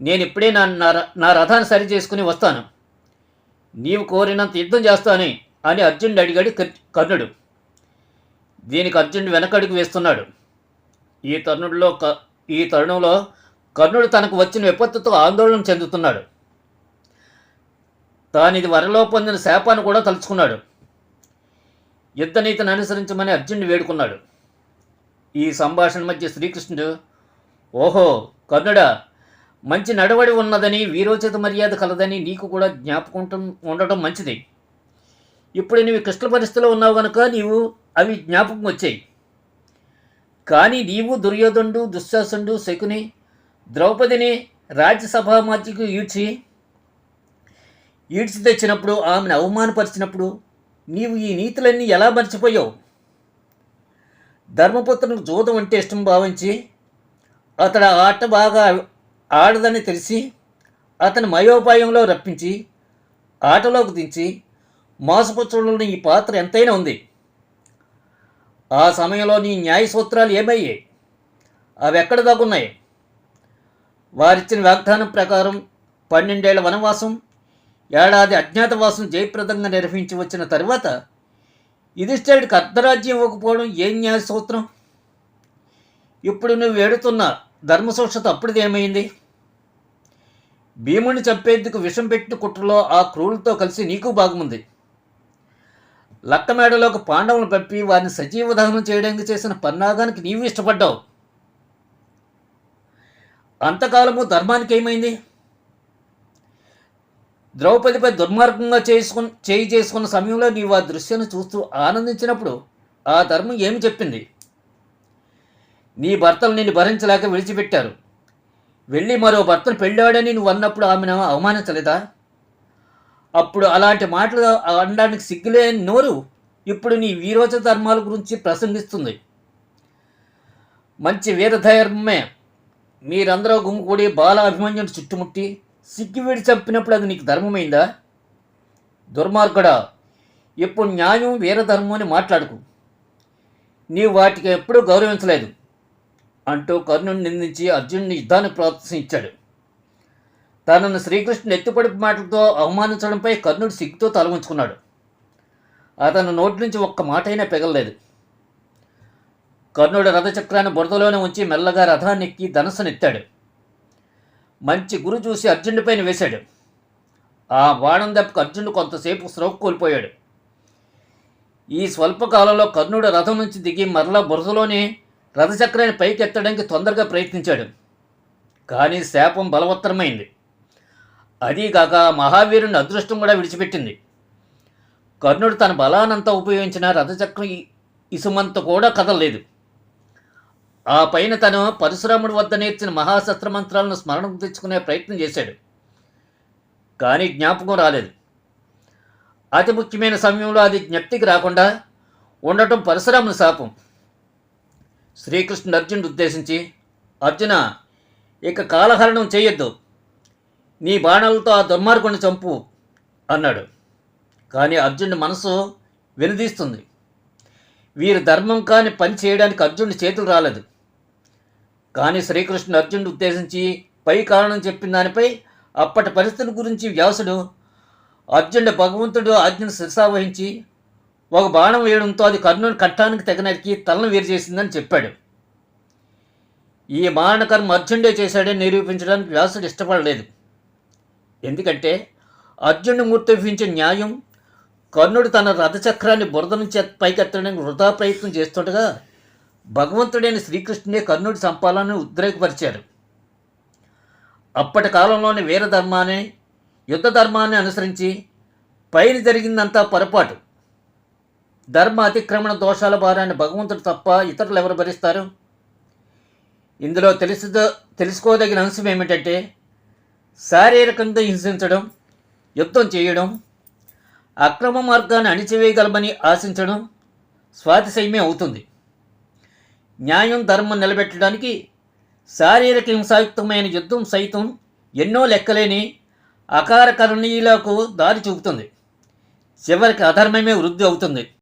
నేను ఇప్పుడే నా నా ర- నా రథాన్ని సరి చేసుకుని వస్తాను. నీవు కోరినంత యుద్ధం చేస్తాను అని అర్జునుడు అడిగాడు కర్- కర్ణుడు. దీనికి అర్జునుడు వెనకడుగు వేస్తున్నాడు. ఈ తరుణుడిలో క ఈ తరుణంలో కర్ణుడు తనకు వచ్చిన విపత్తుతో ఆందోళన చెందుతున్నాడు. తానిది వరలో పొందిన శాపాన్ని కూడా తలుచుకున్నాడు. యుద్ధనీతిని అనుసరించమని అర్జునుడు వేడుకున్నాడు. ఈ సంభాషణ మధ్య శ్రీకృష్ణుడు ఓహో కర్ణుడా మంచి నడవడి ఉన్నదని వీరోచిత మర్యాద కలదని నీకు కూడా జ్ఞాపకం ఉండటం మంచిది. ఇప్పుడు నీవు కృష్ణ పరిస్థితిలో ఉన్నావు కనుక నీవు అవి జ్ఞాపకం వచ్చాయి. కానీ నీవు దుర్యోధనుడు దుశ్శాసనుడు శకుని ద్రౌపదిని రాజ్యసభ మధ్యకు ఈడ్చి ఈడ్చి తెచ్చినప్పుడు ఆమెను అవమానపరిచినప్పుడు నీవు ఈ నీతులన్నీ ఎలా మర్చిపోయావు? ధర్మపుత్రునికి జూదం అంటే ఇష్టం భావించి అతడు ఆ ఆట బాగా ఆడదని తెలిసి అతని మయోపాయంలో రప్పించి ఆటలోకి దించి మోసపుచ్చడంలోని ఈ పాత్ర ఎంతైనా ఉంది. ఆ సమయంలో నీ న్యాయ సూత్రాలు ఏమయ్యాయి? అవి ఎక్కడ దాకున్నాయి వారిచ్చిన వాగ్దానం ప్రకారం పన్నెండేళ్ళ వనవాసం ఏడాది అజ్ఞాతవాసం జయప్రదంగా నిర్వహించి వచ్చిన తర్వాత యుధిష్ఠిరుడికి అర్ధరాజ్యం ఇవ్వకపోవడం ఏం న్యాయ సూత్రం ఇప్పుడు నువ్వు వేడుతున్న ధర్మసూక్షత అప్పుడుదేమైంది ఏమైంది? భీముని చంపేందుకు విషం పెట్టిన కుట్రలో ఆ క్రూరులతో కలిసి నీకు భాగముంది లక్కమేడలోకి పాండవులను పంపి వారిని సజీవ దహనం చేయడానికి చేసిన పన్నాగానికి నీవు ఇష్టపడ్డావు. అంతకాలము ధర్మానికి ఏమైంది? ద్రౌపదిపై దుర్మార్గంగా చేసుకుని చేయి చేసుకున్న సమయంలో నీవు ఆ దృశ్యాన్ని చూస్తూ ఆనందించినప్పుడు ఆ ధర్మం ఏమి చెప్పింది? నీ భర్తలు నిన్ను భరించలేక విడిచిపెట్టారు. వెళ్ళి మరో భర్తను పెళ్ళాడని నువ్వు అన్నప్పుడు ఆమెను అవమానించలేదా? అప్పుడు అలాంటి మాటలు అనడానికి సిగ్గులేని నోరు ఇప్పుడు నీ వీరోచ ధర్మాల గురించి ప్రసంగిస్తుంది. మంచి వీరధర్మమే మీరందరూ గుమ్ముకూడి బాల అభిమన్యుని చుట్టుముట్టి సిగ్గివిడి చంపినప్పుడు అది నీకు ధర్మమైందా? దుర్మార్గుడా ఎప్పుడు న్యాయం వీరధర్మం అని మాట్లాడుకు. నీవు వాటికి ఎప్పుడూ గౌరవించలేదు. అంటూ కర్ణుని నిందించి అర్జునుని యుద్ధానికి ప్రోత్సహించాడు. తనను శ్రీకృష్ణుని ఎత్తుపడి మాటలతో అవమానించడంపై కర్ణుడు సిగ్గుతో తలవంచుకున్నాడు. అతను నోటి నుంచి ఒక్క మాటైనా పెగలలేదు. కర్ణుడు రథచక్రాన్ని బురదలోనే ఉంచి మెల్లగా రథాన్ని ఎక్కి ధనస్సునెత్తాడు మంచి గురు చూసి అర్జునుడిపైన వేశాడు. ఆ బాణం దెబ్బకు అర్జునుడు కొంతసేపు స్రోక్ కోల్పోయాడు. ఈ స్వల్పకాలంలో కర్ణుడు రథం నుంచి దిగి మరలా బురదలోనే రథచక్రాన్ని పైకెత్తడానికి తొందరగా ప్రయత్నించాడు. కానీ శాపం బలవత్తరమైంది. అదీగాక మహావీరుని అదృష్టం కూడా విడిచిపెట్టింది. కర్ణుడు తన బలానంతా ఉపయోగించిన రథచక్రం ఇసుమంత కూడా కదలలేదు. ఆ పైన తను పరశురాముడి వద్ద నేర్చిన మహాశస్త్ర మంత్రాలను స్మరణకు తెచ్చుకునే ప్రయత్నం చేశాడు. కానీ జ్ఞాపకం రాలేదు. అతి ముఖ్యమైన సమయంలో అది జ్ఞప్తికి రాకుండా ఉండటం పరశురాముని శాపం. శ్రీకృష్ణుడు అర్జునుడు ఉద్దేశించి అర్జున ఇక కాలహరణం చేయొద్దు. నీ బాణాలతో ఆ దుర్మార్గుని చంపు అన్నాడు. కానీ అర్జునుడి మనసు వెనుదీస్తుంది. వీరి ధర్మం కాని పని చేయడానికి అర్జునుడి చేతులు రాలేదు. కానీ శ్రీకృష్ణుడు అర్జునుడు ఉద్దేశించి పై కారణం చెప్పిన దానిపై అప్పటి పరిస్థితుల గురించి వ్యాసుడు అర్జునుడు భగవంతుడు అర్జును శిరసావహించి ఒక బాణం వేయడంతో అది కర్ణుని కట్టానికి తెగనరికి తలను వేరు చేసిందని చెప్పాడు. ఈ మారణకర్మ అర్జునుడే చేశాడని నిరూపించడానికి వ్యాసుడు ఇష్టపడలేదు. ఎందుకంటే అర్జునుడు మూర్తిపించే న్యాయం కర్ణుడు తన రథచక్రాన్ని బురద నుంచి పైకెత్తడానికి వృధా ప్రయత్నం చేస్తుండగా భగవంతుడైన శ్రీకృష్ణుడే కర్ణుడి సంపాలని ఉద్రేకపరిచారు. అప్పటి కాలంలోని వీరధర్మాన్ని యుద్ధ ధర్మాన్ని అనుసరించి పైన జరిగిందంతా పొరపాటు. ధర్మ అతిక్రమణ దోషాల భారాన్ని భగవంతుడు తప్ప ఇతరులు ఎవరు భరిస్తారు? ఇందులో తెలుసు తెలుసుకోదగిన అంశం ఏమిటంటే శారీరకంగా హింసించడం యుద్ధం చేయడం అక్రమ మార్గాన్ని అణిచివేయగలమని ఆశించడం స్వాతిశయమే అవుతుంది. న్యాయం ధర్మం నిలబెట్టడానికి శారీరక హింసాయుక్తమైన యుద్ధం సైతం ఎన్నో లెక్కలేని అకారకరణీయులకు దారి చూపుతుంది. చివరికి అధర్మమే వృద్ధి అవుతుంది.